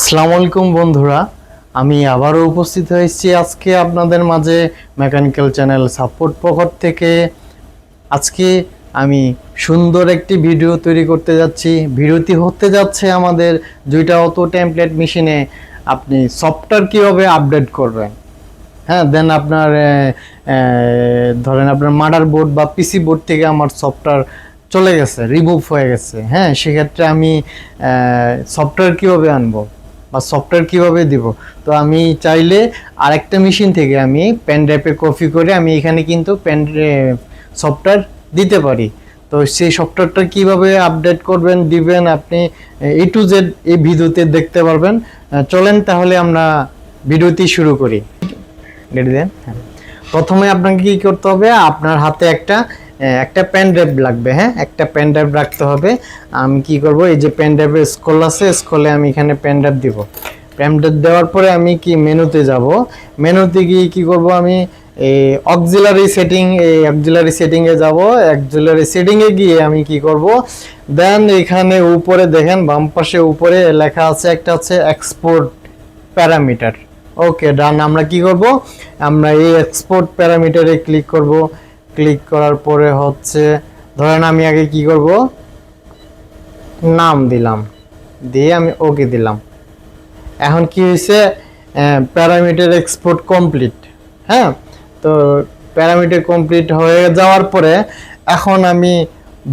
আসসালামু আলাইকুম বন্ধুরা, আমি আবারও উপস্থিত হয়েছি আজকে আপনাদের মাঝে মেকানিক্যাল চ্যানেল সাপোর্ট পকর থেকে। আজকে আমি সুন্দর একটি ভিডিও তৈরি করতে যাচ্ছি। ভিডিওটি হতে যাচ্ছে আমাদের দুইটা অটো টেমপ্লেট মেশিনে আপনি সফটওয়্যার কীভাবে আপডেট করবেন? হ্যাঁ দেন আপনার ধরেন আপনার মার্ডার বোর্ড বা পিসি বোর্ড থেকে আমার সফটওয়্যার চলে গেছে রিমুভ হয়ে গেছে। হ্যাঁ সেক্ষেত্রে আমি সফটওয়্যার কীভাবে আনব? বা সফটওয়্যার কীভাবে দিব? তো আমি চাইলে আরেকটা মেশিন থেকে আমি পেন ড্রাইভে কপি করে আমি এখানে কিন্তু পেন সফটওয়্যার দিতে পারি। তো সেই সফটওয়্যারটা কীভাবে আপডেট করবেন, দিবেন আপনি এ টু জেড এই ভিডিওতে দেখতে পারবেন। চলেন তাহলে আমরা ভিডিওটি শুরু করি। দেন হ্যাঁ। প্রথমে আপনাকে কি করতে হবে? আপনার হাতে একটা একটা পেন ড্রাইভ লাগবে হ্যাঁ? একটা পেন ড্রাইভ রাখতে হবে। আমি কি করব? এই যে পেন ড্রাইভের স্কল আছে স্কলে আমি এখানে পেন ড্রাইভ দিব। পেন ড্রাইভ দেওয়ার পরে আমি কি মেনুতে যাব? মেনুতে গিয়ে কি করব আমি? এই অক্সিলারি সেটিং এই অক্সিলারি সেটিংয়ে যাব। অক্সিলারি সেটিংয়ে গিয়ে আমি কি করব? দেন এখানে উপরে দেখেন, বাম পাশে উপরে লেখা আছে, একটা হচ্ছে এক্সপোর্ট প্যারামিটার ওকে ডান আমরা কি করব? আমরা এই এক্সপোর্ট প্যারামিটারে ক্লিক করব। ক্লিক করার পরে হচ্ছে, ধরেন আমি আগে কি করব? নাম দিলাম। দিয়ে আমি ওকে দিলাম। এখন কি হয়েছে প্যারামিটার এক্সপোর্ট কমপ্লিট। হ্যাঁ? তো প্যারামিটার কমপ্লিট হয়ে যাওয়ার পরে এখন আমি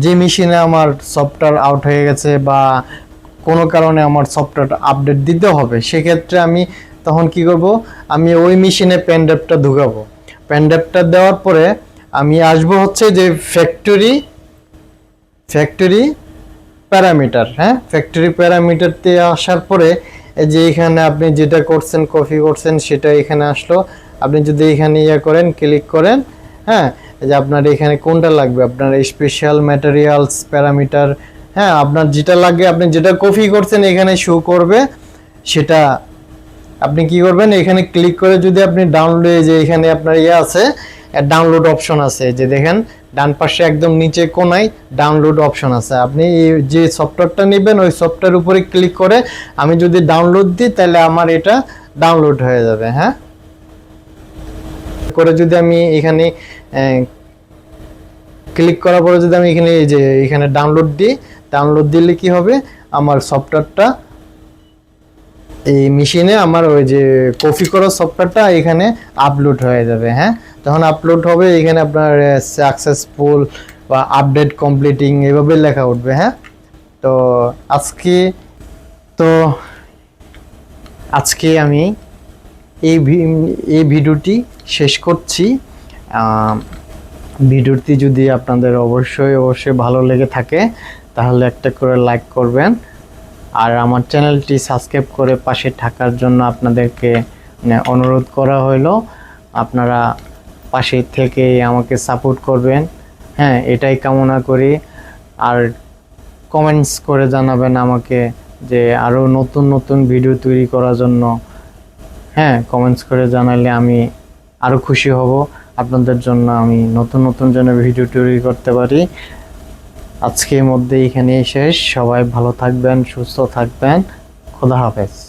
যে মেশিনে আমার সফটওয়্যার আউট হয়ে গেছে বা কোনো কারণে আমার সফটওয়্যার আপডেট দিতে হবে, সেক্ষেত্রে আমি তখন কি করব? আমি ওই মেশিনে পেন ড্রাইভটা ঢুকাবো। ড্রাইভটা দেওয়ার পরে আমি আসব হচ্ছে যে ফ্যাক্টরি ফ্যাক্টরি প্যারামিটার হ্যাঁ? ফ্যাক্টরি প্যারামিটারতে আসার পরে যে এখানে আপনি যেটা করছেন কপি করছেন, সেটা এখানে আসলো। আপনি যদি এখানে ইয়ে করেন ক্লিক করেন হ্যাঁ? যে আপনার এখানে কোনটা লাগবে? আপনার স্পেশাল ম্যাটেরিয়ালস প্যারামিটার হ্যাঁ? আপনার যেটা লাগবে আপনি যেটা কপি করছেন, এখানে শো করবে, সেটা আপনি কি করবেন? এখানে ক্লিক করে যদি আপনি ডাউনলোড যে এখানে আপনার ইয়ে আছে ডাউনলোড অপশন আছে যে দেখেন, ডান পাশে একদম নিচে কোনায় ডাউনলোড অপশন আছে। আপনি যে সফটওয়্যারটা নেবেন, ওই সফটওয়্যার উপরে ক্লিক করে আমি যদি ডাউনলোড দিই, তাহলে আমার এটা ডাউনলোড হয়ে যাবে হ্যাঁ? করে যদি আমি এখানে ক্লিক করার পরে যদি আমি এখানে যে এখানে ডাউনলোড দিই ডাউনলোড দিলে কি হবে? আমার সফটওয়্যারটা এই মেশিনে আমার ওই যে কপি করা সফটওয়্যারটা এখানে আপলোড হয়ে যাবে হ্যাঁ? যখন আপলোড হবে, এখানে আপনার সাকসেসফুল বা আপডেট কমপ্লিটিং এভাবে লেখা উঠবে হ্যাঁ? তো আজকে তো আজকে আমি এই এই ভিডিওটি শেষ করছি। ভিডিওটি যদি আপনাদের অবশ্যই অবশ্যই ভালো লেগে থাকে, তাহলে একটা করে লাইক করবেন। আর আমার চ্যানেলটি সাবস্ক্রাইব করে পাশে থাকার জন্য আপনাদেরকে মানে অনুরোধ করা হলো আপনারা পাশে থেকে আমাকে সাপোর্ট করবেন। হ্যাঁ এটাই কামনা করি। আর কমেন্টস করে জানাবেন আমাকে যে আরও নতুন নতুন ভিডিও তৈরি করার জন্য। হ্যাঁ কমেন্টস করে জানালে আমি আরও খুশি হব। আপনাদের জন্য আমি নতুন নতুন যেন ভিডিও তৈরি করতে পারি। আজকের মধ্যে এখানেই শেষ। সবাই ভালো থাকবেন, সুস্থ থাকবেন। খোদা হাফেজ।